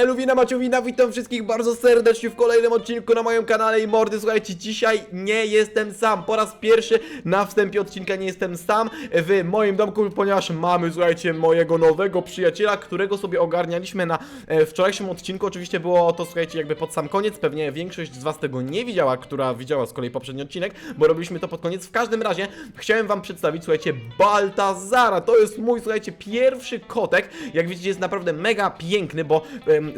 Eluwina Maciowina, witam wszystkich bardzo serdecznie w kolejnym odcinku na moim kanale i mordy, słuchajcie, dzisiaj nie jestem sam, po raz pierwszy na wstępie odcinka nie jestem sam w moim domku, ponieważ mamy, słuchajcie, mojego nowego przyjaciela, którego sobie ogarnialiśmy na e, wczorajszym odcinku, oczywiście było to, słuchajcie, jakby pod sam koniec, pewnie większość z was tego nie widziała, która widziała z kolei poprzedni odcinek, bo robiliśmy to pod koniec, w każdym razie chciałem wam przedstawić, słuchajcie, Baltazara, to jest mój, słuchajcie, pierwszy kotek, jak widzicie jest naprawdę mega piękny, bo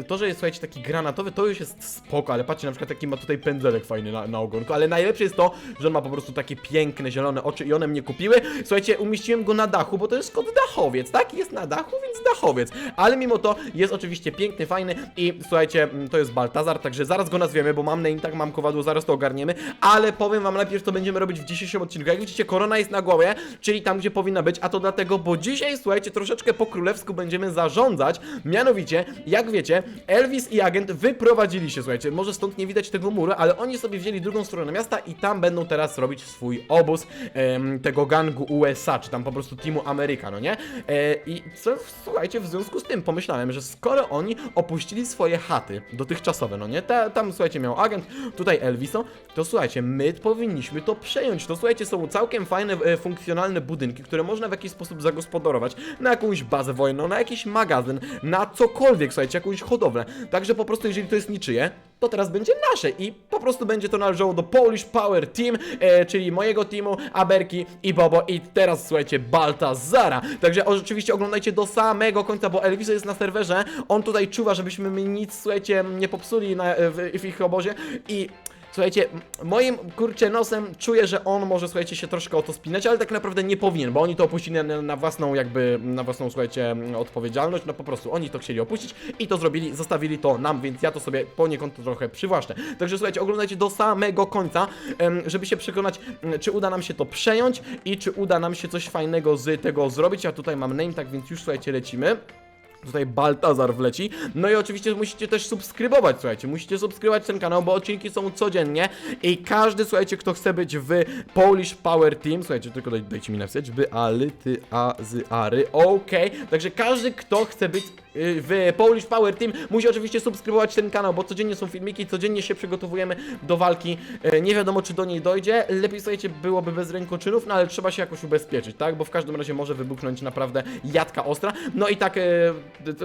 to, że jest, słuchajcie, taki granatowy, to już jest spoko, ale patrzcie, na przykład taki ma tutaj pędzelek fajny na, na ogonku, ale najlepsze jest to, że on ma po prostu takie piękne, zielone oczy i one mnie kupiły. Słuchajcie, umieściłem go na dachu, bo to jest kot dachowiec, tak? Jest na dachu, więc dachowiec, ale mimo to jest oczywiście piękny, fajny i słuchajcie, mm, to jest Baltazar, także zaraz go nazwiemy, bo mam name tak, mam kowadło, zaraz to ogarniemy, ale powiem wam najpierw, co będziemy robić w dzisiejszym odcinku. Jak widzicie, korona jest na głowie, czyli tam, gdzie powinna być, a to dlatego, bo dzisiaj, słuchajcie, troszeczkę po królewsku będziemy zarządzać, mianowicie, jak wiecie, Elvis i agent wyprowadzili się, słuchajcie, może stąd nie widać tego muru, ale oni sobie wzięli drugą stronę miasta i tam będą teraz robić swój obóz em, tego gangu USA, czy tam po prostu teamu Ameryka, no nie? E, I co, słuchajcie, w związku z tym pomyślałem, że skoro oni opuścili swoje chaty dotychczasowe, no nie? Ta, tam, słuchajcie, miał agent, tutaj Elviso, to słuchajcie, my powinniśmy to przejąć. To słuchajcie, są całkiem fajne, e, funkcjonalne budynki, które można w jakiś sposób zagospodarować na jakąś bazę wojenną, na jakiś magazyn, na cokolwiek, słuchajcie, jakąś hodowlę. Także po prostu, jeżeli to jest niczyje, to teraz będzie nasze i po prostu będzie to należało do Polish Power Team, e, czyli mojego teamu, Aberki i Bobo i teraz słuchajcie, Baltazara. Także oczywiście oglądajcie do samego końca, bo Elviso jest na serwerze, on tutaj czuwa, żebyśmy my nic, słuchajcie, nie popsuli na, w, w ich obozie i... Słuchajcie, moim kurczę nosem czuję, że on może, słuchajcie, się troszkę o to spinać, ale tak naprawdę nie powinien, bo oni to opuścili na, na własną, jakby, na własną, słuchajcie, odpowiedzialność, no po prostu oni to chcieli opuścić i to zrobili, zostawili to nam, więc ja to sobie poniekąd trochę przywłaszczę. Także słuchajcie, oglądajcie do samego końca, żeby się przekonać, czy uda nam się to przejąć i czy uda nam się coś fajnego z tego zrobić. Ja tutaj mam name, tak więc już, słuchajcie, lecimy. Tutaj Baltazar wleci. No i oczywiście musicie też subskrybować, słuchajcie. Musicie subskrybować ten kanał, bo odcinki są codziennie. I każdy, słuchajcie, kto chce być w Polish Power Team, słuchajcie, tylko daj, dajcie mi napisać, by ale ty a z ary. Okej. Także każdy, kto chce być w Polish Power Team, musi oczywiście subskrybować ten kanał, bo codziennie są filmiki, codziennie się przygotowujemy do walki. Y, Nie wiadomo, czy do niej dojdzie. Lepiej, słuchajcie, byłoby bez rękoczynów, no ale trzeba się jakoś ubezpieczyć, tak? Bo w każdym razie może wybuchnąć naprawdę jadka ostra. No i tak, e,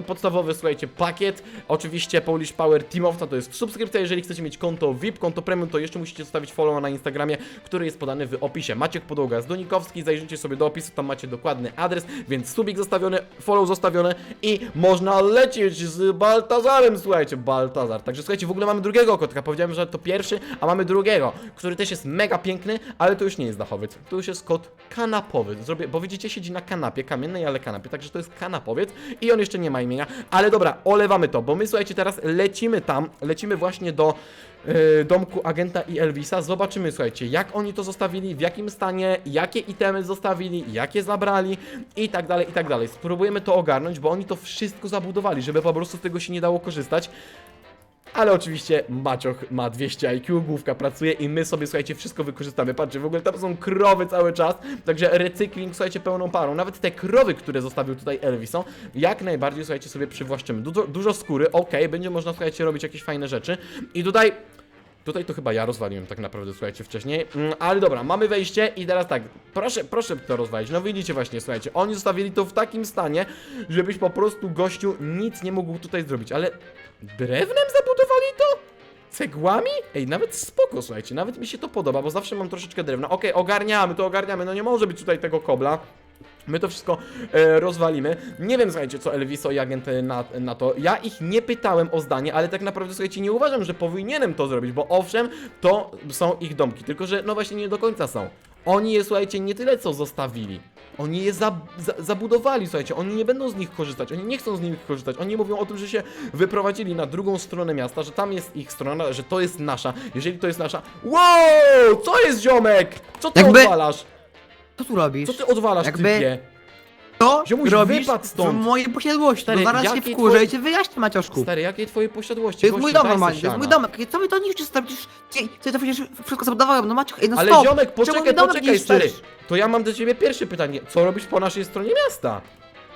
podstawowy, słuchajcie, pakiet. Oczywiście Polish Power Teamowca to jest subskrypcja. Jeżeli chcecie mieć konto VIP, konto premium, to jeszcze musicie zostawić follow na Instagramie, który jest podany w opisie. Maciek Podłoga z Donikowski, zajrzyjcie sobie do opisu, tam macie dokładny adres, więc subik zostawiony, follow zostawiony i można lecieć z Baltazarem, słuchajcie, Baltazar. Także słuchajcie, w ogóle mamy drugiego kotka, powiedziałem, że to pierwszy, a mamy drugiego, który też jest mega piękny, ale to już nie jest dachowiec, to już jest kot kanapowy. Zrobię, bo widzicie, siedzi na kanapie, kamiennej, ale kanapie, także to jest kanapowiec i on jeszcze nie ma imienia, ale dobra, olewamy to, bo my słuchajcie, teraz lecimy tam, lecimy właśnie do domku agenta i Elvisa. Zobaczymy, słuchajcie, jak oni to zostawili, w jakim stanie, jakie itemy zostawili, jakie zabrali i tak dalej, i tak dalej. Spróbujemy to ogarnąć, bo oni to wszystko zabudowali, żeby po prostu z tego się nie dało korzystać. Ale oczywiście Macioch ma 200 IQ, główka pracuje i my sobie, słuchajcie, wszystko wykorzystamy. Patrzcie, w ogóle tam są krowy cały czas, także recykling, słuchajcie, pełną parą. Nawet te krowy, które zostawił tutaj Elvis są, jak najbardziej, słuchajcie, sobie przywłaszczymy. Dużo, dużo skóry, okej, będzie można, słuchajcie, robić jakieś fajne rzeczy. I tutaj... Tutaj to chyba ja rozwaliłem tak naprawdę, słuchajcie, wcześniej. Mm, ale dobra, mamy wejście i teraz tak, proszę, proszę to rozwalić. No widzicie właśnie, słuchajcie, oni zostawili to w takim stanie, żebyś po prostu gościu nic nie mógł tutaj zrobić, ale drewnem zabudowali to? Cegłami? Ej, nawet spoko, słuchajcie, nawet mi się to podoba, bo zawsze mam troszeczkę drewna. Okej, ogarniamy, to ogarniamy, no nie może być tutaj tego kobla. My to wszystko e, rozwalimy. Nie wiem, słuchajcie, co Elviso i agent e, na, na to. Ja ich nie pytałem o zdanie, ale tak naprawdę, słuchajcie, nie uważam, że powinienem to zrobić, bo owszem, to są ich domki, tylko że no właśnie nie do końca są. Oni je, słuchajcie, nie tyle co zostawili. Oni je za, za, zabudowali, słuchajcie, oni nie będą z nich korzystać, oni nie chcą z nich korzystać, oni mówią o tym, że się wyprowadzili na drugą stronę miasta, że tam jest ich strona, że to jest nasza, jeżeli to jest nasza... Wow! Co jest, ziomek? Co ty Jakby- odwalasz? Co tu robisz? Co ty odwalasz, Jakby- typie? To Ziomuś, robisz wypadł w stąd. mojej posiadłości. Stary, no zaraz się jakie wkurzę twoje- i cię wyjaśnię, Macioszku. Stary, jakiej twojej posiadłości? To jest mój dom daj normalnie, to jest mój domek. Co wy to niszczysz, stary? Przecież ty, ty to przecież wszystko zabudowałem, no Maciuch, ej, no Ale stop! ziomek, Czemu poczekaj, mi domek poczekaj, niszczysz? stary. To ja mam do ciebie pierwsze pytanie. Co robisz po naszej stronie miasta?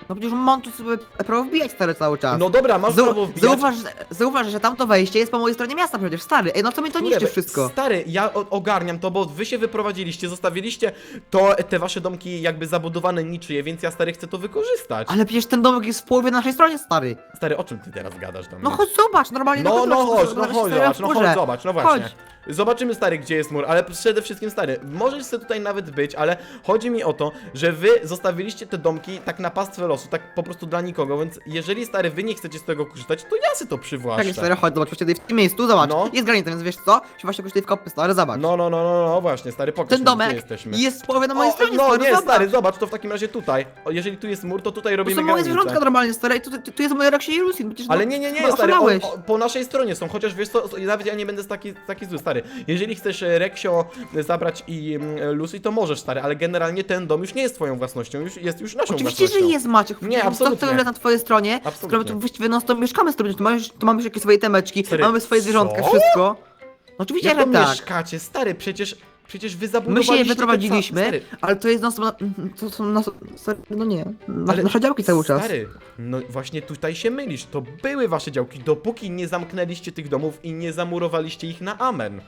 No przecież mam tu sobie prawo wbijać stary cały czas. No dobra, masz Zau- prawo wbijać. Zauważ, zauważ, że tamto wejście jest po mojej stronie miasta przecież, stary. Ej, no co mi to niszczy wszystko? Stary, ja o- ogarniam to, bo wy się wyprowadziliście, zostawiliście to, te wasze domki jakby zabudowane niczyje, więc ja stary chcę to wykorzystać. Ale przecież ten domek jest w połowie naszej stronie, stary. Stary, o czym ty teraz gadasz do mnie? No chodź zobacz, normalnie No, no chodź, no no chodź, zobacz, no właśnie. Chodź. Zobaczymy stary, gdzie jest mur, ale przede wszystkim stary, możesz sobie tutaj nawet być, ale chodzi mi o to, że wy zostawiliście te domki tak na pastwę losu, tak po prostu dla nikogo, więc jeżeli stary, wy nie chcecie z tego korzystać, to ja sobie to Tak, przywłaszczę. stary, chodź, zobacz, właśnie tutaj w tym miejscu, zobacz. No. Jest granica, więc wiesz co? Się właśnie tutaj w kopy, stary, zobacz. No, no, no, no, no, właśnie, stary, pokaż Ten mi, domek jesteśmy. jest w połowie na mojej stronie, no stary, nie, zobacz. stary, zobacz, to w takim razie tutaj. O, jeżeli tu jest mur, to tutaj To robimy są moje granicę. zwierzątka normalnie, stary, i tu, tu, tu jest moje Rexy i Lucy, przecież Ale no, nie, nie, nie, chyba stary, o, oszalałeś. o, po naszej stronie są, chociaż wiesz co, nawet ja nie będę taki, taki zły, stary. Jeżeli chcesz e, Reksio e, zabrać i mm, Lucy, to możesz, stary, ale generalnie ten dom już nie jest twoją własnością, już jest już naszą Oczywiście, że własnością. jest Maciek. Nie, absolutnie. To, to na twojej stronie, Absolutnie. skoro my tu właściwie non stop mieszkamy z tobą, tu mamy, już jakieś swoje temeczki, Stary, mamy swoje zwierzątka, wszystko. No oczywiście, Jak że to tak. mieszkacie, stary, przecież, przecież wy My się zabudowaliście ca- wyprowadziliśmy, ale to jest non stop, na- to są nas, no nie, na, Ale nasze działki cały czas. Stary, no właśnie tutaj się mylisz. To były wasze działki, dopóki nie zamknęliście tych domów i nie zamurowaliście ich na amen.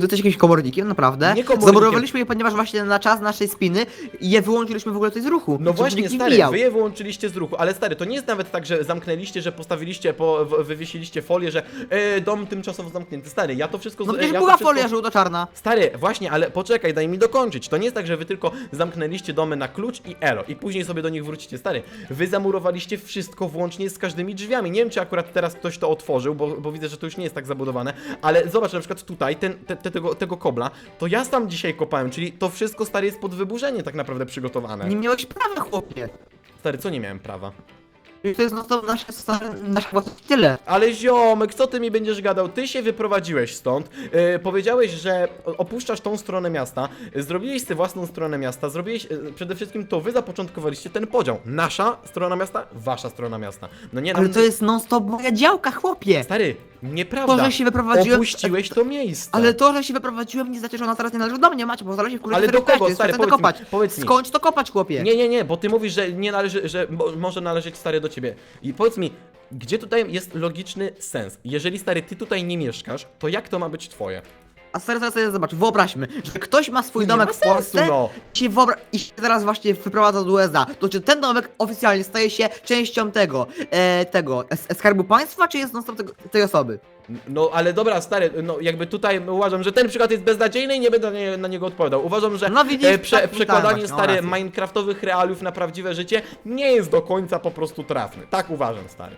Ty jesteś jakimś komornikiem, naprawdę? Nie komornikiem. Zamurowaliśmy je, ponieważ właśnie na czas naszej spiny je wyłączyliśmy w ogóle tutaj z ruchu. No żeby właśnie, nikt nie stary, wbijał. wy je wyłączyliście z ruchu, ale stary, to nie jest nawet tak, że zamknęliście, że postawiliście, po, w- wywiesiliście folię, że e, dom tymczasowo zamknięty. Stary, ja to wszystko... No z- przecież ja to była wszystko... folia żółto-czarna. Stary, właśnie, ale poczekaj, daj mi dokończyć. To nie jest tak, że wy tylko zamknęliście domy na klucz i elo i później sobie do nich wrócicie. Stary, wy zamurowaliście wszystko włącznie z każdymi drzwiami. Nie wiem, czy akurat teraz ktoś to otworzył, bo, bo widzę, że to już nie jest tak zabudowane, ale zobacz na przykład tutaj, ten, te, te, tego, tego kobla, to ja tam dzisiaj kopałem, czyli to wszystko, stary, jest pod wyburzenie tak naprawdę przygotowane. Nie miałeś prawa, chłopie. Stary, co nie miałem prawa? To jest no to nasze, stare- nasze tyle. Ale ziomek, co ty mi będziesz gadał? Ty się wyprowadziłeś stąd, yy, powiedziałeś, że opuszczasz tą stronę miasta, yy, zrobiłeś sobie własną stronę miasta, zrobiłeś, yy, przede wszystkim to wy zapoczątkowaliście ten podział. Nasza strona miasta, wasza strona miasta. No nie, no, Ale to jest non stop moja działka, chłopie. Stary, nieprawda. To, że się wyprowadziłem- Opuściłeś to miejsce. Ale to, że się wyprowadziłem nie znaczy, że ona teraz nie należy do mnie, macie, bo zależy w Ale do kogo, stary, to powiedz kopać. mi, powiedz mi. Skończ to kopać, chłopie. Nie, nie, nie, bo ty mówisz, że nie należy, że mo- może należeć stary do ciebie. I powiedz mi, gdzie tutaj jest logiczny sens? Jeżeli stary, ty tutaj nie mieszkasz, to jak to ma być twoje? A teraz sobie zobacz, wyobraźmy, że ktoś ma swój Nie domek ma w Polsce sensu, no. się wyobra- i się teraz właśnie wyprowadza do USA, to czy ten domek oficjalnie staje się częścią tego, e, tego, skarbu państwa, czy jest non tego, tej osoby? No ale dobra, stary, no jakby tutaj uważam, że ten przykład jest beznadziejny i nie będę na nie- na niego odpowiadał. Uważam, że No widzisz, e, prze, tak przekładanie myślałem właśnie, stary rację. minecraftowych realiów na prawdziwe życie nie jest do końca po prostu trafny. Tak uważam, stary.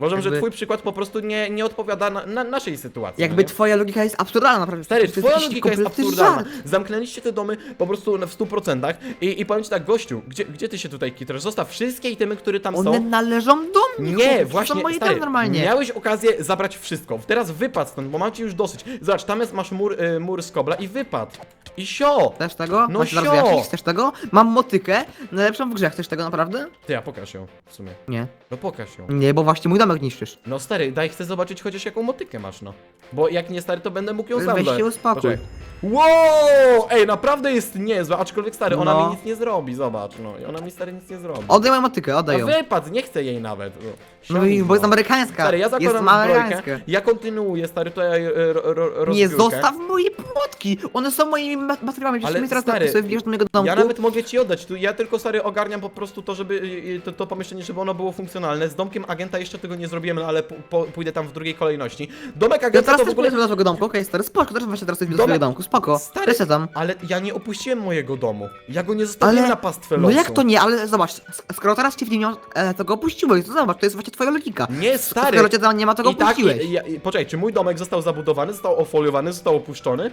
Uważam, że Jakby- twój przykład po prostu nie, nie odpowiada na, na naszej sytuacji. Jakby no nie? twoja logika jest absurdalna, naprawdę. Stary, To twoja jakiś logika jest kompletny absurdalna. żart. Zamknęliście te domy po prostu w 100% i, i powiem ci tak, gościu, gdzie, gdzie ty się tutaj kitrasz? Zostaw wszystkie itemy, które tam One są. należą do mnie, Nie, to właśnie, są moje stary, normalnie. miałeś okazję zabrać wszystko. Teraz wypad stąd, bo mam ci już dosyć. Zobacz, tam jest, masz mur, y, mur z kobla i wypad. I sio! Chcesz tego? No Masz sio. Chcesz tego? Mam motykę, najlepszą w grze. Chcesz tego naprawdę? Ty, a pokaż ją w sumie. Nie. No pokaż ją. Nie, bo właśnie mój niszczysz. No stary, daj chcę zobaczyć chociaż jaką motykę masz, no. Bo jak nie stary, to będę mógł ją sam Weź się uspokój. Poczekaj. Wow! Ej, naprawdę jest niezła, aczkolwiek stary, ona No. mi nic nie zrobi, zobacz, no. I ona mi stary nic nie zrobi. Oddaj moją motykę, oddaj A ją. wypad, nie chcę jej nawet. No, No i bo jest amerykańska. Stary, ja jest zakładam amerykańska. zbrojkę, ja kontynuuję, stary, tutaj e, ro, ro, rozbiórkę. Nie, zostaw moje płotki! One są moimi ma- materiałami, Ale przecież my teraz stary, sobie wbierz do mojego domku. Ja nawet mogę ci oddać, tu ja tylko stary ogarniam po prostu to, żeby y, y, to, to pomieszczenie, żeby ono było funkcjonalne. Z domkiem agenta jeszcze tego nie zrobiłem, ale po, po, pójdę tam w drugiej kolejności. Domek Ja agenta teraz to w też ogóle... pójdę do twojego domku, okej, stary, spoko, też właśnie teraz sobie do Domek- swojego domku, spoko. Stary, tam. ale ja nie opuściłem mojego domu. Ja go nie zostawiłem Ale, na pastwę no losu. jak to nie, ale zobacz, sk- skoro teraz cię w nim e, tego opuściłeś, to zobacz, to jest właśnie twoja logika. Nie, stary. Skoro cię tam nie ma, to go I tak, opuściłeś. i, i, poczekaj, czy mój domek został zabudowany, został ofoliowany, został opuszczony?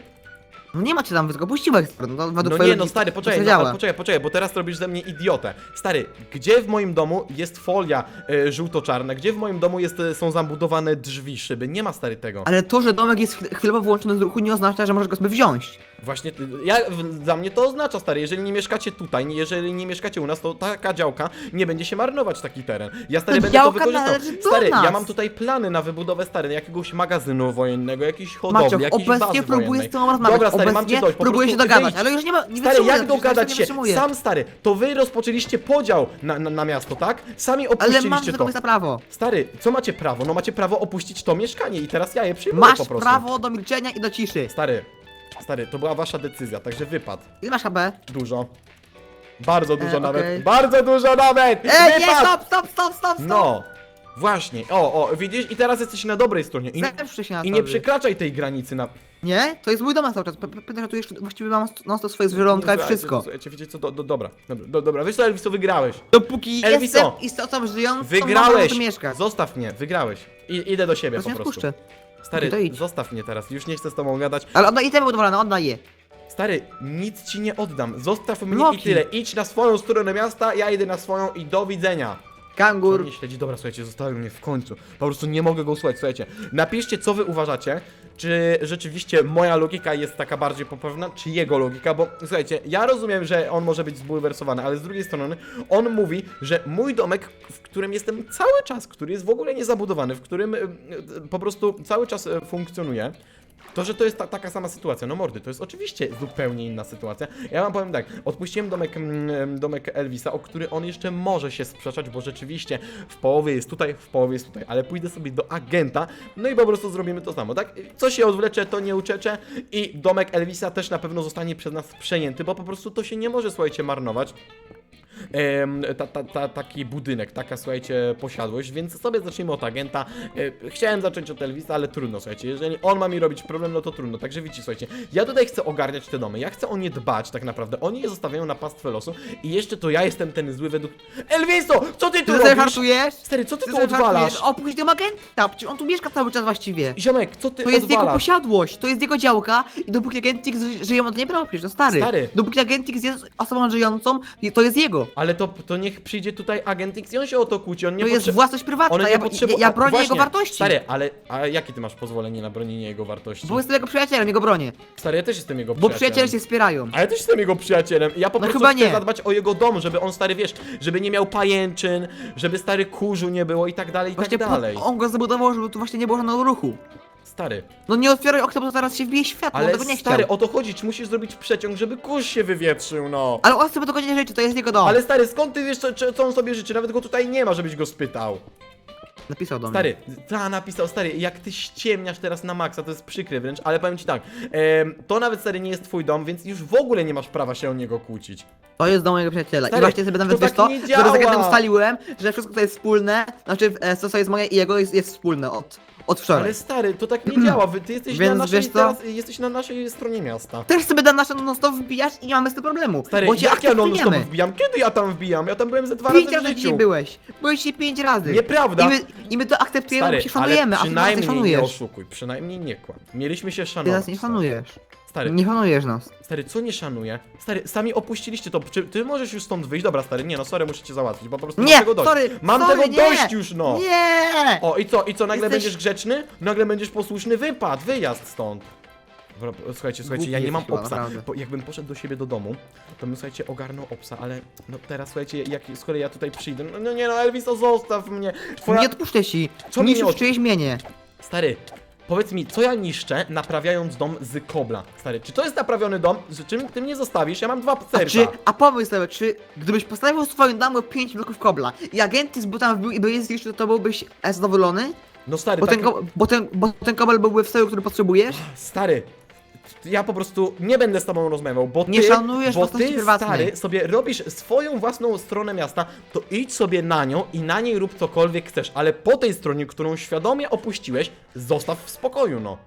No nie ma cię tam, tylko opuściłeś, stary, no, według No twojej nie, no logiki stary, to poczekaj, się no, działa. ale poczekaj, poczekaj, bo teraz robisz ze mnie idiotę. Stary, gdzie w moim domu jest folia y, żółto-czarna? Gdzie w moim domu jest, y, są zabudowane drzwi, szyby? Nie ma stary tego. Ale to, że domek jest chwil- chwilowo wyłączony z ruchu nie oznacza, że możesz go sobie wziąć. Właśnie, ja, dla mnie to oznacza, stary, jeżeli nie mieszkacie tutaj, jeżeli nie mieszkacie u nas, to taka działka nie będzie się marnować taki teren. Ja, stary, To będę to działka wykorzystał. należy do Stary, ja nas. mam tutaj plany na wybudowę, stary, jakiegoś magazynu wojennego, jakiejś hodowli, Maciok, jakiejś obecnie bazy próbuję wojennej. z tobą rozmawiać, Dobra, stary, mam obecnie dość, po próbuję się dogadać, wyjdź. ale już nie ma, nie Stary, wytrzymuję, jak dogadać nie się? wytrzymuję. Sam stary, to wy rozpoczęliście podział na, na, na miasto, tak? Sami Ale mam opuściliście do to. tego miejsca prawo. Stary, co macie prawo? No macie prawo opuścić to mieszkanie i teraz ja je przyjmuję Masz po prostu. prawo do milczenia i do ciszy. Stary, stary, to była wasza decyzja, także wypad. Ile masz HP? Dużo. Bardzo dużo E, nawet. okej. Bardzo dużo nawet! Ej, nie, Wypad! stop, stop, stop, stop, stop! No, właśnie. O, o, widzisz? I teraz jesteś na dobrej stronie. I, Zemszczę się na i nie przekraczaj tej granicy na... Nie? To jest mój dom cały czas. P- p- Pamiętaj, że tu jeszcze właściwie mam non stop swoje zwierzątka i Słuchajcie, wszystko. Słuchajcie, wiecie co, do, do, dobra, dobra, do, dobra, wiesz co, Elviso, wygrałeś. Dopóki Elviso, jestem istotą żyjącą, Wygrałeś! tu mieszkać. Zostaw mnie, wygrałeś. I, idę do siebie po nie prostu. wpuszczę. Stary, To idź. zostaw mnie teraz, już nie chcę z tobą gadać. Ale oddaj itemy budowlane, oddaj je. Stary, nic ci nie oddam. Zostaw mnie Bloki. i tyle. Idź na swoją stronę miasta, ja idę na swoją i do widzenia. Kangur. On mnie śledzi, dobra, słuchajcie, zostawił mnie w końcu. Po prostu nie mogę go słuchać, słuchajcie. Napiszcie, co wy uważacie. Czy rzeczywiście moja logika jest taka bardziej poprawna, czy jego logika, bo słuchajcie, ja rozumiem, że on może być zbulwersowany, ale z drugiej strony on mówi, że mój domek, w którym jestem cały czas, który jest w ogóle niezabudowany, w którym y, y, po prostu cały czas y, funkcjonuje, to, że to jest ta, taka sama sytuacja, no mordy, to jest oczywiście zupełnie inna sytuacja. Ja wam powiem tak, odpuściłem domek, mm, domek Elvisa, o który on jeszcze może się sprzeczać, bo rzeczywiście w połowie jest tutaj, w połowie jest tutaj, ale pójdę sobie do agenta, no i po prostu zrobimy to samo, tak? Co się odwlecze, to nie uczecze i domek Elvisa też na pewno zostanie przez nas przejęty, bo po prostu to się nie może, słuchajcie, marnować. Ta, ta, ta, taki budynek, taka słuchajcie posiadłość, więc sobie zacznijmy od agenta. E, chciałem zacząć od Elvisa, ale trudno, słuchajcie, jeżeli on ma mi robić problem, no to trudno, także widzicie, słuchajcie, ja tutaj chcę ogarniać te domy, ja chcę o nie dbać tak naprawdę, oni je zostawiają na pastwę losu i jeszcze to ja jestem ten zły według... Elviso, co ty tu sobie robisz? hartujesz? Stary, co ty tu odwalasz? Opuść tego agenta, przecież on tu mieszka cały czas właściwie. Ziomek, co ty To jest jego odwalasz? posiadłość, to jest jego działka i dopóki Agentix ży- żyje, on to nie prawo przecież, to stary. Stary. Dopóki Agentix jest osobą żyjącą, to jest jego. Ale to, to niech przyjdzie tutaj agent X i on się o to kłóci, on nie To jest potrze- własność prywatna, on ja, nie ja, ja bronię Właśnie, jego wartości. Stary, ale a jakie ty masz pozwolenie na bronienie jego wartości? Bo jestem jego przyjacielem, jego bronię. Stary, ja też jestem jego Bo przyjacielem. przyjaciele się wspierają. A ja też jestem jego przyjacielem. Ja po No prostu chyba chcę nie. zadbać o jego dom, żeby on stary wiesz, żeby nie miał pajęczyn, żeby stary kurzu nie było i tak dalej, i Właśnie tak dalej. on go zabudował, żeby tu właśnie nie było żadnego ruchu. Stary, No nie otwieraj okna, bo zaraz się wbije światło, on ale tego nie stary, chciał. o to chodzi, czy musisz zrobić przeciąg, żeby kurz się wywietrzył, no. Ale on sobie tego nie życzy, to jest jego dom. Ale stary, skąd ty wiesz, co- co on sobie życzy? Nawet go tutaj nie ma, żebyś go spytał. Napisał do mnie. Stary, ta napisał, stary, jak ty ściemniasz teraz na maksa, to jest przykre wręcz, ale powiem ci tak, em, to nawet stary nie jest twój dom, więc już w ogóle nie masz prawa się o niego kłócić. To jest dom mojego przyjaciela. Stary, I właśnie sobie nawet to wiesz tak to, nie że działa. z agentem ustaliłem, że wszystko to jest wspólne, znaczy e, to co jest moje i jego jest, jest wspólne od, od wczoraj. Ale stary, to tak nie działa, Wy- ty jesteś na Więc naszej, wiesz co? teraz, jesteś na naszej stronie miasta. Też sobie da nasze non stop wbijasz i nie mamy z tym problemu. Stary, bo cię jak ja non stop akceptujemy. wbijam? Kiedy ja tam wbijam? Ja tam byłem ze dwa Pięć razy w razy życiu. dzisiaj byłeś. Byłeś dzisiaj pięć razy. Nieprawda. I my, I my to akceptujemy, Stary, bo się szanujemy, ale a ty nas nie przynajmniej nie szanujesz. oszukuj, przynajmniej nie kłam. Mieliśmy się Ty szanować. nas nie stary. szanujesz. Stary, Nie szanujesz nas. stary, co nie szanuje? Stary, sami opuściliście to. Czy ty możesz już stąd wyjść? Dobra, stary, nie no, sorry, muszę cię załatwić, bo po prostu mam Nie, tego dość. sorry, mam sorry, tego nie. dość już, no. Nie! O, i co, i co, nagle Jesteś- będziesz grzeczny? Nagle będziesz posłuszny? Wypad, wyjazd stąd. Dobra, słuchajcie, słuchajcie, ja Głupi nie mam jesteś chyba, obsa. naprawdę. Bo jakbym poszedł do siebie do domu, to bym, słuchajcie, ogarnął obsa, ale no teraz, słuchajcie, jak, skoro ja tutaj przyjdę, no, no nie no, Elviso, zostaw mnie. Twoja... Nie odpuszczę ci. Co mi nie Niszczysz od- czyjeś mienie. Stary, powiedz mi, co ja niszczę, naprawiając dom z kobla? Stary, czy to jest naprawiony dom? Z czym ty mnie zostawisz? Ja mam dwa A, serca. czy, a pomyśl sobie, czy gdybyś postawił swoją damę 5 bloków kobla i agenty by tam wbił i by je zniszczył, to byłbyś e, zadowolony? No stary, Bo tak... ten, bo, ten, bo ten kobel byłby w stroju, który potrzebujesz? Stary, ja po prostu nie będę z tobą rozmawiał, bo ty, Nie szanujesz bo ty prywatnej. stary, sobie robisz swoją własną stronę miasta, to idź sobie na nią i na niej rób cokolwiek chcesz, ale po tej stronie, którą świadomie opuściłeś, zostaw w spokoju, no.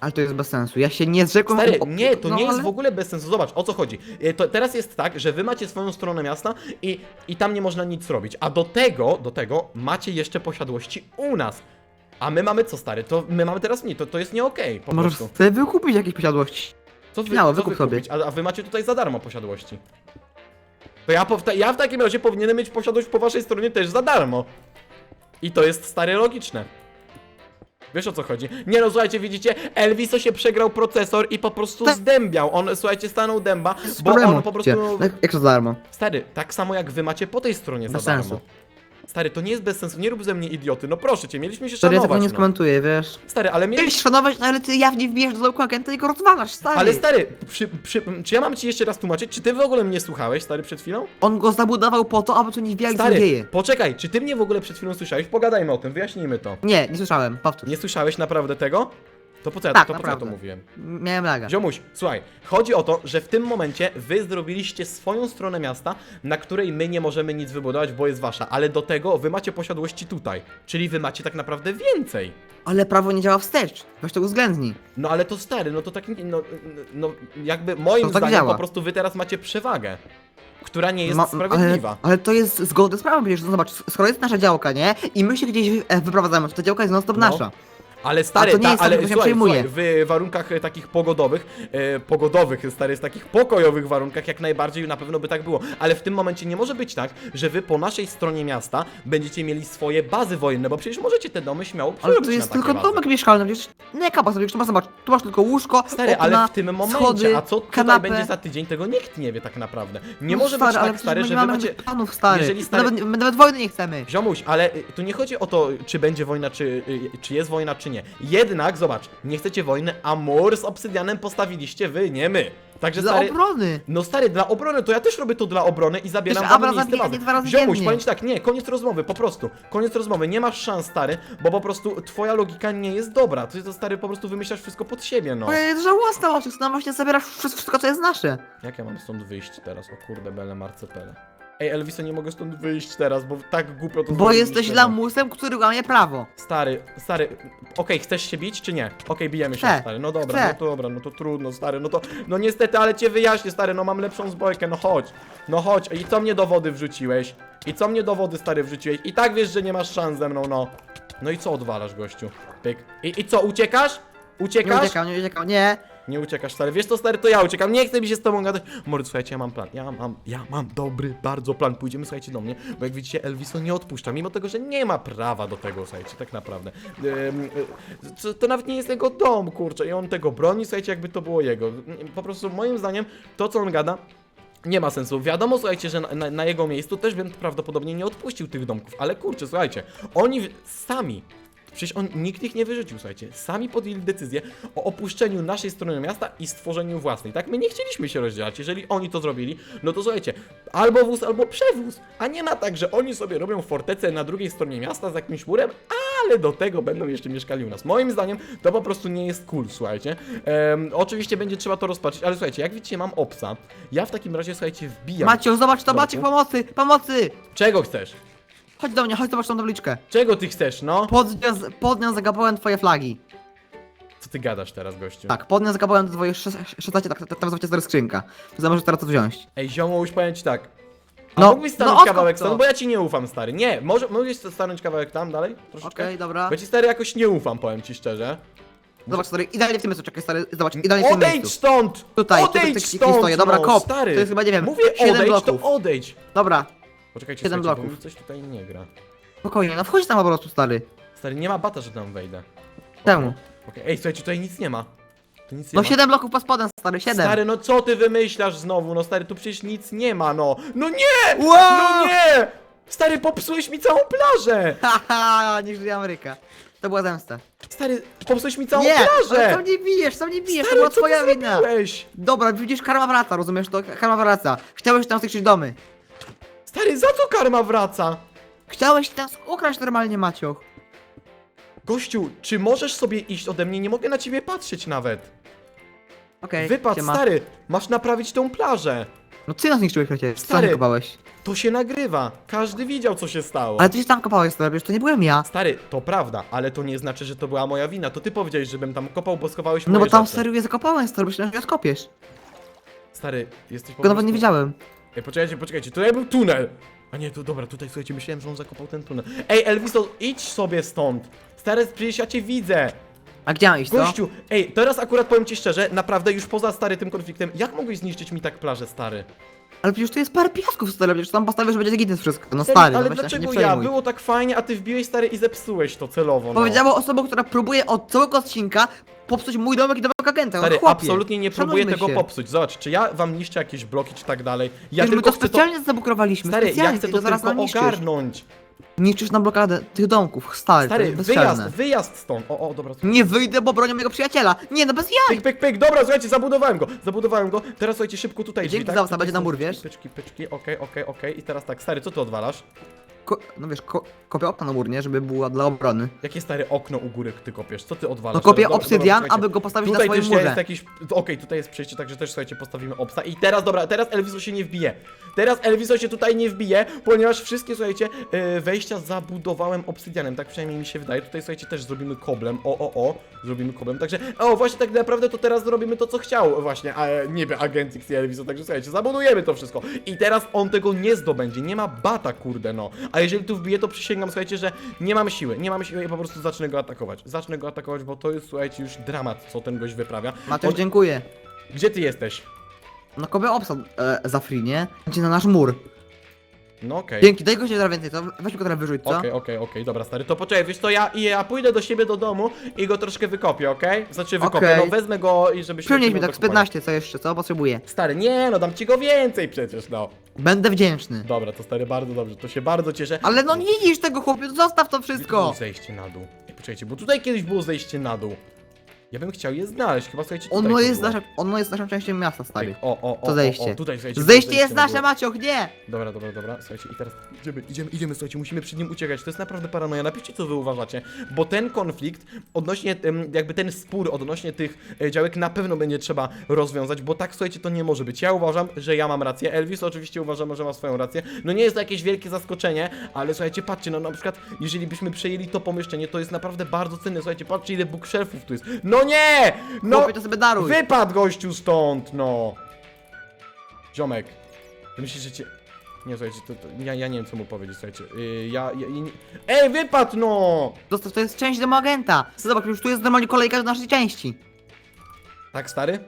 Ale to jest bez sensu. Ja się nie zrzekłem... Stary, o- nie, to no, nie jest ale- w ogóle bez sensu. Zobacz, o co chodzi. E, To teraz jest tak, że wy macie swoją stronę miasta i, i tam nie można nic robić. A do tego, do tego macie jeszcze posiadłości u nas. A my mamy co, stary? To my mamy teraz mniej, to, to jest nie okej, po Możesz prostu. sobie wykupić jakieś posiadłości. Co wy, Śmiało, co wykup wy sobie. kupić? A, a wy macie tutaj za darmo posiadłości. To ja, po, ja w takim razie powinienem mieć posiadłość po waszej stronie też za darmo. I to jest stare logiczne. Wiesz o co chodzi? Nie no, słuchajcie, widzicie, Elviso się przegrał procesor i po prostu Tak. zdębiał. On, słuchajcie, stanął dęba, bo on po prostu... Cie, Jak, jak to za darmo? Stary, tak samo jak wy macie po tej stronie za Bez darmo. Stary, to nie jest bez sensu, nie rób ze mnie idioty, no proszę cię, mieliśmy się Sorry, ja tego szanować, nie no. skomentuję, wiesz? Stary, ale Miałeś mieliśmy... szanować, no ale ty jawnie wbijasz do dołku agenta i go rozwalasz, stary. Ale stary, przy, przy, czy ja mam ci jeszcze raz tłumaczyć, czy ty w ogóle mnie słuchałeś, stary, przed chwilą? On go zabudował po to, aby tu nie wbijali Stary, złodzieje. poczekaj, czy ty mnie w ogóle przed chwilą słyszałeś? Pogadajmy o tym, wyjaśnijmy to. Nie, nie słyszałem, powtórz. Nie słyszałeś naprawdę tego? To po co ja, Tak, to, po co ja to mówiłem? Miałem laga. Ziomuś, słuchaj, chodzi o to, że w tym momencie wy zrobiliście swoją stronę miasta, na której my nie możemy nic wybudować, bo jest wasza, ale do tego wy macie posiadłości tutaj, czyli wy macie tak naprawdę więcej. Ale prawo nie działa wstecz. Weź to uwzględnij. No ale to stary, no to tak, no, no jakby moim To tak zdaniem działa. po prostu wy teraz macie przewagę, która nie jest Ma- sprawiedliwa. Ale, ale to jest zgodne z prawem, przecież no zobacz, skoro jest nasza działka, nie? I my się gdzieś e, wyprowadzamy, to ta działka jest non stop No. nasza. Ale stary, to nie ta, jest tak, ale to się słuchaj, słuchaj, w warunkach e, takich pogodowych, e, pogodowych, stary, z takich pokojowych warunkach jak najbardziej na pewno by tak było. Ale w tym momencie nie może być tak, że wy po naszej stronie miasta będziecie mieli swoje bazy wojenne, bo przecież możecie te domy śmiało Ale przerobić to jest na takie tylko bazy. domek mieszkalny, przecież nie kapa sobie, masz, zobacz, tu masz tylko łóżko, Stary, okna, ale w tym momencie, schody, a co tutaj kanapę. będzie za tydzień, tego nikt nie wie tak naprawdę. Nie No może stary, być ale tak, przecież stary, my że nie wy mamy macie... planów, stary. jeżeli stary- Nawet, my nawet wojny nie chcemy. Ziomuś, ale y, tu nie chodzi o to, czy będzie wojna, czy, y, czy jest wojna, czy nie. Jednak, zobacz, nie chcecie wojny, a mur z obsydianem postawiliście wy, nie my. Także Dla stary... obrony. No stary, dla obrony, to ja też robię to dla obrony i zabieram Wiesz, wam miejsce bazy. dwa razy Ziomuś, dziennie. powiem ci tak, nie, koniec rozmowy, po prostu. Koniec rozmowy, nie masz szans, stary, bo po prostu twoja logika nie jest dobra. Ty to, stary, po prostu wymyślasz wszystko pod siebie, no. To jest żałosne, oczy, no właśnie zabierasz wszystko, wszystko, co jest nasze. Jak ja mam stąd wyjść teraz? O kurde, bele marcepele. Ej, Elviso, nie mogę stąd wyjść teraz, bo tak głupio to Bo jesteś no. lamusem, który łamie prawo. Stary, stary, okej, chcesz się bić czy nie? Okej, bijemy się, Chcę. stary, no dobra, Chcę. no to dobra, no to trudno, stary, no to, no niestety, ale cię wyjaśnię, stary, no mam lepszą zbrojkę, no chodź, no chodź, i co mnie do wody wrzuciłeś? I co mnie do wody, stary, wrzuciłeś? I tak wiesz, że nie masz szans ze mną, no. No i co odwalasz, gościu? Pyk. I, i co, uciekasz? Nie Uciekasz? uciekał, nie uciekał, nie. Nie uciekasz, stary. Wiesz co, stary, to ja uciekam. Nie chcę mi się z tobą gadać. Mordy, słuchajcie, ja mam plan. Ja mam, ja mam dobry bardzo plan. Pójdziemy, słuchajcie, do mnie, bo jak widzicie, Elviso nie odpuszcza, mimo tego, że nie ma prawa do tego, słuchajcie, tak naprawdę. Y, to, nawet nie jest jego dom, kurczę, i on tego broni, słuchajcie, jakby to było jego. Po prostu, moim zdaniem, to, co on gada, nie ma sensu. Wiadomo, słuchajcie, że na, na, na jego miejscu też bym prawdopodobnie nie odpuścił tych domków, ale kurczę, słuchajcie, oni sami Przecież on, nikt ich nie wyrzucił, słuchajcie. Sami podjęli decyzję o opuszczeniu naszej strony miasta i stworzeniu własnej. Tak, my nie chcieliśmy się rozdzielać. Jeżeli oni to zrobili, no to słuchajcie, albo wóz, albo przewóz. A nie ma tak, że oni sobie robią fortecę na drugiej stronie miasta z jakimś murem, ale do tego będą jeszcze mieszkali u nas. Moim zdaniem to po prostu nie jest cool, słuchajcie. Em, oczywiście będzie trzeba to rozpatrzyć, ale słuchajcie, jak widzicie, mam opsa. Ja w takim razie, słuchajcie, wbijam. Maciek, zobacz to. Maciek, pomocy, pomocy! Czego chcesz? Chodź do mnie, chodź zobacz tą tabliczkę. Czego ty chcesz, no? Pod nią, pod nią zakapałem twoje flagi. Co ty gadasz teraz, gościu? Tak, pod nią zakapałem twoje szatacie, tak, tak, tam zobaczcie stary skrzynka. To możesz teraz to wziąć. Ej, ziomo, już powiem ci tak. A No, mógłbyś stanąć no odkop kawałek to. stąd, bo ja ci nie ufam, stary. Nie, może, mógłbyś stanąć kawałek tam dalej? Troszeczkę? Okej, dobra. Bo ci stary jakoś nie ufam, powiem ci szczerze. Zobacz stary, idealnie w tym miejscu, czekaj stary, zobacz, idealnie w tym Odejdź miejscu. stąd! Tutaj, tutaj, odejdź tutaj, stąd! stoję. Dobra, no, kop. Stary. To jest chyba, nie wiem, Mówię siedem odejdź, bloków. to odejdź. Dobra, Poczekajcie, Siedem słuchajcie, bo bloków. mi coś tutaj nie gra. spokojnie, no wchodź tam po prostu stary. Stary, nie ma bata, że tam wejdę. Czemu? Okej, ej, słuchajcie, tutaj nic nie ma. Tu nic nie No ma. 7 bloków pod spodem, stary, 7. Stary, no co ty wymyślasz znowu? No stary, tu przecież nic nie ma, no. No nie! No nie! Stary, popsułeś mi całą plażę! Haha, nie żyje Ameryka. To była zemsta. Stary, popsułeś mi całą Nie, ale plażę! tam nie bijesz, tam nie bijesz, to Stary, była co twoja wina. zrobiłeś? Dobra, widzisz, karma wraca, rozumiesz to? Karma wraca. Chciałeś tam zniszczyć domy. Stary, za co karma wraca? Chciałeś tam ukraść normalnie, Macioch. Gościu, czy możesz sobie iść ode mnie? Nie mogę na ciebie patrzeć nawet. Okej, Wypad, siema. stary, masz naprawić tą plażę. No ty nas zniszczyłeś przecież, Stary. kopałeś. To się nagrywa. Każdy widział, co się stało. Ale ty się tam kopałeś, stary, przecież to nie byłem ja. Stary, to prawda, ale to nie znaczy, że to była moja wina. To ty powiedziałeś, żebym tam kopał, bo schowałeś No moje bo tam rzeczy. serio je zakopałem, stary, myślałem, że je skopiesz. Stary, jesteś po Tylko nawet prostu... nie wiedziałem. Ej, poczekajcie, poczekajcie, tutaj był tunel! A nie, to dobra, tutaj słuchajcie, myślałem, że on zakopał ten tunel. Ej, Elviso, idź sobie stąd! Stary, przecież ja cię widzę! A gdzie mam iść, co? Gościu, ej, teraz akurat powiem ci szczerze, naprawdę już poza stary tym konfliktem, jak mogłeś zniszczyć mi tak plażę, stary? Ale przecież to jest parę piasków, stary, przecież tam postawię, że będzie gites wszystko. No Stary, stary, no ale weź nie dlaczego ja? przejmuj. Było tak fajnie, a ty wbiłeś stary i zepsułeś to celowo, no. Powiedziała osoba, która próbuje od całego odcinka popsuć mój domek i domek agenta. Stary, no, chłopie, absolutnie nie próbuję szanujmy tego się. popsuć. Zobacz, czy ja wam niszczę jakieś bloki czy tak dalej. Ja Przecież my tylko to chcę to... specjalnie zabukrowaliśmy, Stary, ja specjalnie, chcę ty to zaraz tylko nam niszczysz. ogarnąć. Niszczysz nam blokadę tych domków, stary, Stary, to jest wyjazd, bezczelne. wyjazd stąd. O, o, dobra. Nie wyjdę, bo bronią mojego przyjaciela. Nie, no bez jaj. Pyk, pyk, pyk, dobra, słuchajcie, zabudowałem go, zabudowałem go. Teraz słuchajcie, szybko tutaj drzwi, Dzięki tak? za usta, Tutaj będzie na mur, wiesz? Pyczki, pyczki, okej, okej, okej. I teraz tak, stary, co ty odwalasz? Ko no wiesz, ko kopię okna na mur, nie? Żeby była dla obrony. Jakie stare okno u góry ty kopiesz? Co ty odwalasz? No kopię Dobra, obsydian, słuchajcie. aby go postawić Tutaj na swoim też murze. jest jakiś. Okej, tutaj jest przejście, także też słuchajcie, postawimy obsa. I teraz, dobra, teraz Elviso się nie wbije. Teraz Elviso się tutaj nie wbije, ponieważ wszystkie, słuchajcie, e, wejścia zabudowałem obsydianem, tak przynajmniej mi się wydaje. Tutaj, słuchajcie, też zrobimy koblem. O, o, o, zrobimy koblem. Także, o, właśnie tak naprawdę to teraz zrobimy to, co chciał, właśnie, a niby agent X i Elviso. Także, słuchajcie, zabudujemy to wszystko. I teraz on tego nie zdobędzie, nie ma bata, kurde, no. A jeżeli tu wbije, to przysięgam, słuchajcie, że nie mam siły, nie mam siły i po prostu zacznę go atakować. Zacznę go atakować, bo to jest, słuchajcie, już dramat, co ten gość wyprawia. Mateusz, On- dziękuję. Gdzie ty jesteś? No kopię obsad e, za free, nie? Będzie na nasz mur. No okej. Dzięki, daj go się trochę więcej, co? Weź go trochę wyrzuć, co? Okej, okej, okej, dobra stary, to poczekaj, wiesz to ja, ja pójdę do siebie do domu i go troszkę wykopię, okej? Znaczy wykopię, Okej. no wezmę go i żebyś... Przynieś mi tak z go 15, co jeszcze, co? Potrzebuję. Stary, nie no, dam ci go więcej przecież, no. Będę wdzięczny. Dobra, to stary, bardzo dobrze, to się bardzo cieszę. Ale no nie widzisz tego chłopie, zostaw to Było wszystko! zejście na dół. Ej, poczekajcie, bo tutaj kiedyś było zejście na dół. Ja bym chciał je znaleźć, chyba słuchajcie tutaj Ono to jest, było. nasza, ono jest naszą częścią miasta, stary. Ej, O, o, o, To zejście. O, o, tutaj, słuchajcie, było Zejście jest na nasze, dół. Macioch, nie! Dobra, dobra, dobra, słuchajcie, i teraz idziemy, idziemy, idziemy, słuchajcie, musimy przed nim uciekać, to jest naprawdę paranoja, napiszcie co wy uważacie, bo ten konflikt, odnośnie, em, jakby ten spór odnośnie tych e, działek na pewno będzie trzeba rozwiązać, bo tak, słuchajcie, to nie może być, ja uważam, że ja mam rację, Elvis oczywiście uważamy, że ma swoją rację, no nie jest to jakieś wielkie zaskoczenie, ale słuchajcie, patrzcie, no na przykład, jeżeli byśmy przejęli to pomieszczenie, to jest naprawdę bardzo cenne, słuchajcie, patrzcie ile bookshelfów tu jest, no nie, no, Chłopie, to sobie daruj! Wypadł gościu stąd, no! Ziomek, ty myślisz, że cię... Nie, słuchajcie, to, to, ja, ja nie wiem co mu powiedzieć, słuchajcie. Yy, ja, ja, ja nie... Ej, wypadł no! Zostaw, to jest część demagenta! Zobacz, już tu jest normalnie kolejka do naszej części. Tak, stary?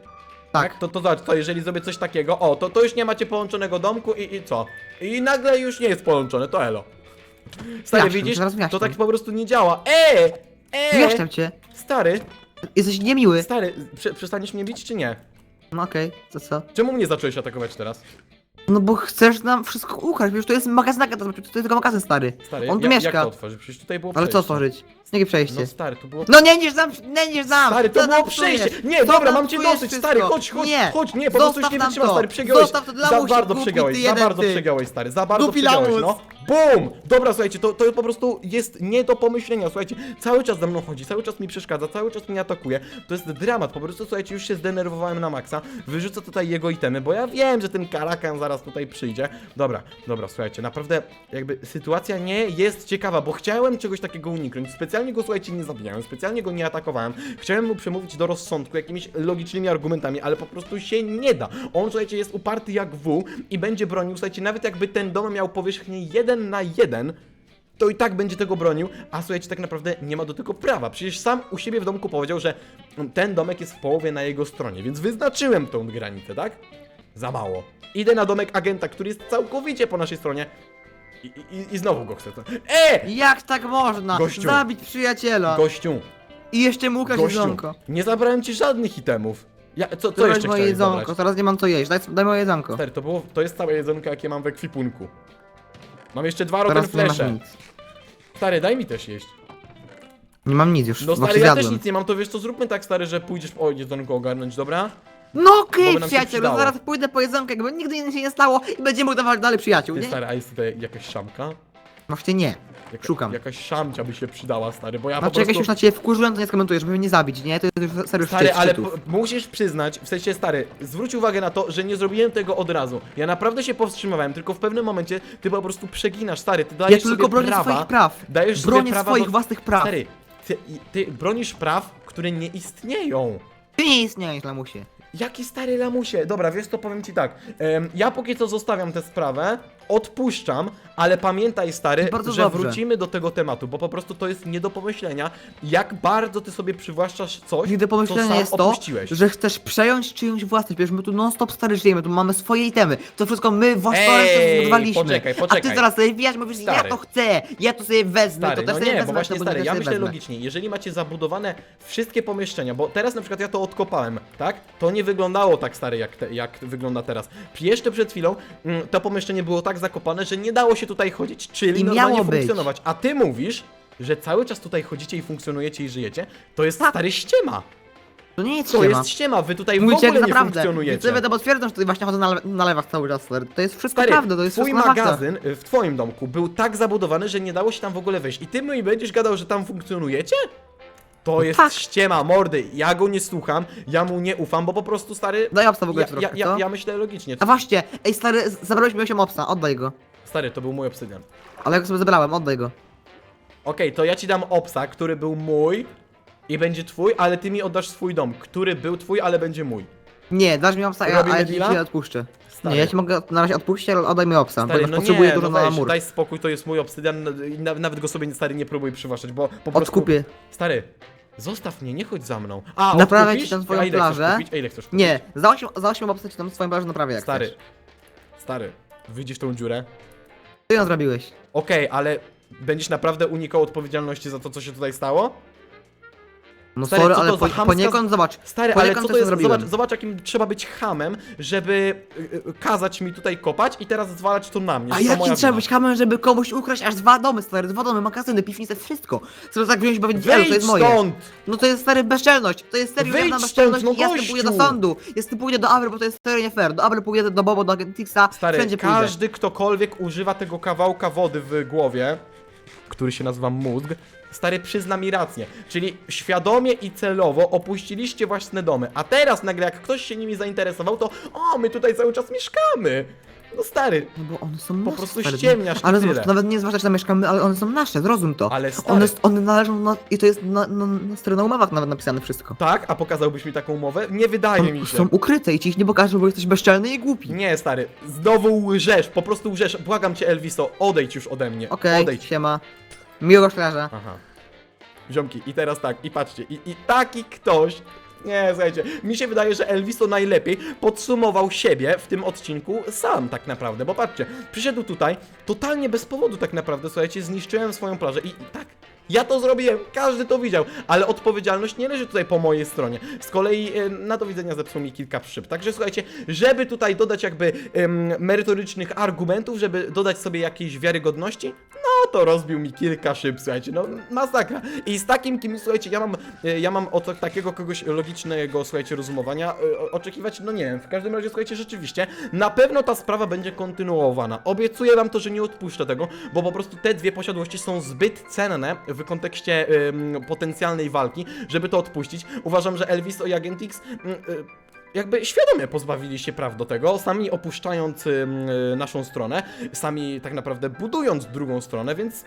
Tak. To, to zobacz, to jeżeli zrobię coś takiego, o, to, to już nie macie połączonego domku i, i co? I nagle już nie jest połączone, to elo. Stary, Wyjaśniam, widzisz? zaraz To tak po prostu nie działa. E! E! Wyjaśniam cię. Stary, Jesteś niemiły. stary, prze, przestaniesz mnie bić czy nie? No okej, to co? Czemu mnie zacząłeś atakować teraz? No bo chcesz nam wszystko ukraść, przecież to jest magazyn, to jest tylko magazyn stary. Stary, On tu jak, mieszka. jak to otworzyć? Przecież tutaj było Ale co przejście. otworzyć? Jakie przejście? No stary, to było No nie niż nam, nie niż nam! Stary, to Co było nam psujesz? przejście! Nie, Co dobra, nam mam cię psujesz dosyć, wszystko? stary, chodź, chodź, nie. chodź, nie, po prostu Zostaw już nie nam to. stary, przegiąłeś, Zostaw to dla za bardzo głupi przegiąłeś, ty za jeden, bardzo ty. przegiąłeś, stary, za bardzo Głupi przegiąłeś, lamus. no. BUM! Dobra, słuchajcie, to, to po prostu jest nie do pomyślenia, słuchajcie, cały czas za mną chodzi, cały czas mi przeszkadza, cały czas mnie atakuje, to jest dramat, po prostu, słuchajcie, już się zdenerwowałem na maksa, wyrzucę tutaj jego itemy, bo ja wiem, że ten karakan zaraz tutaj przyjdzie. Dobra, dobra, słuchajcie, naprawdę jakby sytuacja nie jest ciekawa, bo chciałem czegoś takiego uniknąć, specjalnie go, słuchajcie, nie zabijałem, specjalnie go nie atakowałem, chciałem mu przemówić do rozsądku jakimiś logicznymi argumentami, ale po prostu się nie da. On, słuchajcie, jest uparty jak wół i będzie bronił, słuchajcie, nawet jakby ten dom miał powierzchnię 1 na 1, to i tak będzie tego bronił, a słuchajcie, tak naprawdę nie ma do tego prawa. Przecież sam u siebie w domku powiedział, że ten domek jest w połowie na jego stronie, więc wyznaczyłem tą granicę, tak? Za mało. Idę na domek agenta, który jest całkowicie po naszej stronie i, i, i znowu go chcę. E! Jak tak można? Gościu. Zabić przyjaciela Gościu, i jeszcze mu ukraść gościu, jedzonko. nie zabrałem ci żadnych itemów. Ja, co, co jeszcze moje chciałeś jedzonko, zabrać? teraz nie mam co jeść, daj, daj moje jedzonko. Stary, to, było, to jest całe jedzonko, jakie mam w ekwipunku. Mam jeszcze dwa rotten Teraz nie masz flesze. nic. Stary, daj mi też jeść. Nie mam nic już, No właśnie stary, ja też zjadłem. nic nie mam, to wiesz co, zróbmy tak stary, że pójdziesz o jedzonko ogarnąć, dobra? No Bo okej, by nam się przyjacielu, przydało. zaraz pójdę po jedzonkę, jakby nigdy nic się nie stało i będziemy udawać dalej przyjaciół, Ty nie? stary, a jest tutaj jakaś szamka? Właśnie nie. Jaka, Szukam. Jakaś szamcia by się przydała, stary, bo ja Znaczy po jak prostu... już na ciebie wkurzyłem, to nie skomentuję, żeby mnie nie zabić, nie? To jest już serio Stary, ale szczytów. musisz przyznać, w sensie stary, zwróć uwagę na to, że nie zrobiłem tego od razu. Ja naprawdę się powstrzymywałem, tylko w pewnym momencie ty po prostu przeginasz, stary, ty Ja dajesz tylko sobie bronię prawa, swoich praw. dajesz sobie Bronię prawa swoich do... własnych praw. Stary, ty, ty bronisz praw, które nie istnieją. Ty nie istniejesz, lamusie. Jaki stary lamusie? Dobra, wiesz co, powiem ci tak. Ja póki co zostawiam tę sprawę. Odpuszczam, ale pamiętaj stary, Bardzo że dobrze. wrócimy do tego tematu, bo po prostu to jest nie do pomyślenia, jak bardzo ty sobie przywłaszczasz coś, Nie do co pomyślenia sam jest to, opuściłeś. że chcesz przejąć czyjąś własność. Przecież my tu non-stop stary żyjemy, tu mamy swoje itemy. To wszystko my własnie Ej, zbudowaliśmy. poczekaj, A ty zaraz sobie wbijasz, mówisz, Stary. ja to chcę, ja to sobie wezmę, Stary, to też no sobie nie, wezmę, bo właśnie to stary, ja myślę logicznie, jeżeli macie zabudowane wszystkie pomieszczenia, bo teraz na przykład ja to odkopałem, tak? To nie wyglądało tak stary, jak, te, jak wygląda teraz. Jeszcze przed chwilą mm, to pomieszczenie było tak zakopane, że nie dało się tutaj chodzić, czyli I normalnie miało być. funkcjonować. A ty mówisz, że cały czas tutaj chodzicie i funkcjonujecie i żyjecie, to jest Tak. stary ściema. To nie jest To ściema. jest ściema, wy tutaj w Mówicie jak ogóle nie naprawdę. funkcjonujecie. Widzowie to potwierdzą, że tutaj właśnie chodzę na, le- na lewach cały czas, stary. To jest wszystko Stary, prawda, to jest twój wszystko na faktach. magazyn y, w twoim domku był tak zabudowany, że nie dało się tam w ogóle wejść. I ty mi będziesz gadał, że tam funkcjonujecie? To jest tak. ściema, mordy. Ja go nie słucham, ja mu nie ufam, bo po prostu stary. Daj obsta w ogóle Ja, ja, ja, co? ja myślę logicznie. A właśnie, ej stary, z- zabrałeś mi 8 obsa, oddaj go. Stary, to był mój obsydian. Ale ja go sobie zabrałem, oddaj go. Okej, to ja ci dam obsa, który był mój i będzie twój, ale ty mi oddasz swój dom, który był twój, ale będzie mój. Nie, dasz mi obsa, a ja, Robimy a ja ci deala? nie odpuszczę. Stary. Nie, ja ci mogę na razie odpuścić, ale oddaj mi obsa, Stary, ponieważ no potrzebuję nie, dużo no na weź, mur. daj spokój, to jest mój obsydian, na- nawet go sobie stary nie próbuj przywaszać, bo po prostu... Odkupię. Stary, zostaw mnie, nie chodź za mną. A, Naprawię odkupisz? ci tam twoją A ile chcesz plażę. kupić? A ile chcesz kupić? Nie, za 8, za 8 obsa ci tam swoją plażę naprawię jak Stary, chcesz. stary, wyjdziesz tą dziurę? Ty ją zrobiłeś. Okej, ale będziesz naprawdę unikał odpowiedzialności za to, co się tutaj stało? No Stary, sorry, co ale to za po, chamska- poniekąd zobacz. Stary, ale poniekąd co to jest? zrobiłem. Zobacz, zobacz, jakim trzeba być hamem, żeby y, y, kazać mi tutaj kopać i teraz zwalać to na mnie. A że to moja jakim trzeba wina. być hamem, żeby komuś ukraść aż dwa domy, stary, dwa domy, magazyny, piwnice, wszystko. Chcę tak wziąć powiedzieć, elo, to Wyjdź jest moje. stąd! No to jest stary bezczelność, to jest serio Wyjdź stąd, bezczelność no i ja z tym pójdę do sądu. Ja z tym pójdę do Abry, bo to jest serio nie fair. Do Abry pójdę, do Bobo, do Agentixa, Stary, wszędzie pójdę. każdy ktokolwiek używa tego kawałka wody w głowie, który się nazywa mózg, stary przyzna mi rację. Czyli świadomie i celowo opuściliście własne domy, a teraz nagle jak ktoś się nimi zainteresował, to o, my tutaj cały czas mieszkamy. No stary, No bo one są Po nasze, prostu stary. ściemniasz Ale zobacz, to nawet nie ważne, że tam mieszkamy, ale one są nasze, zrozum to. Ale stary- one, one należą na... i to jest na, na, na, stary, na umowach nawet napisane wszystko. tak, a pokazałbyś mi taką umowę? Nie wydaje mi się. są ukryte i ci ich nie pokażę, bo jesteś bezczelny i głupi. Nie, stary, znowu łżesz, po prostu łżesz. Błagam cię, Elviso, odejdź już ode mnie. Okej, Odejdź. siema. Miłego szklarza. Aha. Ziomki, i teraz tak, i patrzcie, i, i taki ktoś. Nie, słuchajcie, mi się wydaje, że Elviso najlepiej podsumował siebie w tym odcinku sam tak naprawdę, bo patrzcie, przyszedł tutaj totalnie bez powodu tak naprawdę, słuchajcie, zniszczyłem swoją plażę i, i tak, ja to zrobiłem, każdy to widział, ale odpowiedzialność nie leży tutaj po mojej stronie. Z kolei e, na do widzenia zepsuł mi kilka szyb. Także słuchajcie, żeby tutaj dodać jakby em, merytorycznych argumentów, żeby dodać sobie jakiejś wiarygodności, no to rozbił mi kilka szyb, słuchajcie, no masakra. I z takim kim, słuchajcie, ja mam, e, ja mam od takiego kogoś logicznego, słuchajcie, rozumowania e, oczekiwać, no nie wiem, w każdym razie, słuchajcie, rzeczywiście, na pewno ta sprawa będzie kontynuowana. Obiecuję wam to, że nie odpuszczę tego, bo po prostu te dwie posiadłości są zbyt cenne w kontekście em, potencjalnej walki, żeby to odpuścić. Uważam, że Elvis i Agentix mm, y, jakby świadomie pozbawili się praw do tego, sami opuszczając ym, y, naszą stronę, sami tak naprawdę budując drugą stronę, więc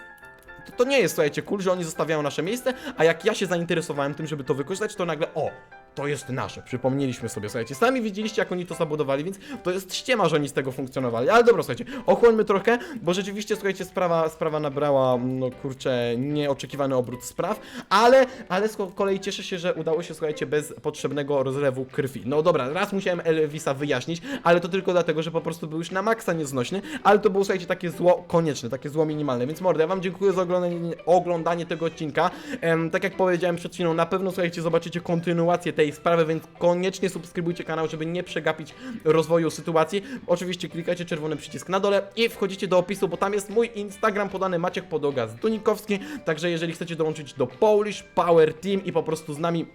to, to nie jest, słuchajcie, cool, że oni zostawiają nasze miejsce, a jak ja się zainteresowałem tym, żeby to wykorzystać, to nagle, o, to jest nasze, przypomnieliśmy sobie, słuchajcie, sami widzieliście, jak oni to zabudowali, więc to jest ściema, że oni z tego funkcjonowali, ale dobra, słuchajcie, ochłońmy trochę, bo rzeczywiście, słuchajcie, sprawa, sprawa nabrała, no kurczę, nieoczekiwany obrót spraw, ale, ale z kolei cieszę się, że udało się, słuchajcie, bez potrzebnego rozlewu krwi. No dobra, raz musiałem Elvisa wyjaśnić, ale to tylko dlatego, że po prostu był już na maksa nieznośny, ale to było, słuchajcie, takie zło konieczne, takie zło minimalne, więc mordę, ja wam dziękuję za oglądanie, oglądanie tego odcinka. Em, tak jak powiedziałem przed chwilą, na pewno, słuchajcie, zobaczycie kontynuację tej sprawy, więc koniecznie subskrybujcie kanał, żeby nie przegapić rozwoju sytuacji. Oczywiście klikajcie czerwony przycisk na dole i wchodzicie do opisu, bo tam jest mój Instagram podany Maciek Podoga z Dunikowski, także jeżeli chcecie dołączyć do Polish Power Team i po prostu z nami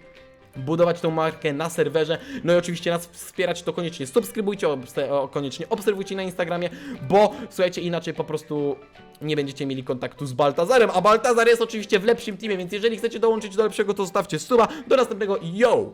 budować tą markę na serwerze. No i oczywiście nas wspierać, to koniecznie subskrybujcie, obse- koniecznie obserwujcie na Instagramie, bo słuchajcie, inaczej po prostu nie będziecie mieli kontaktu z Baltazarem, a Baltazar jest oczywiście w lepszym teamie, więc jeżeli chcecie dołączyć do lepszego, to zostawcie suba. Do następnego, yo!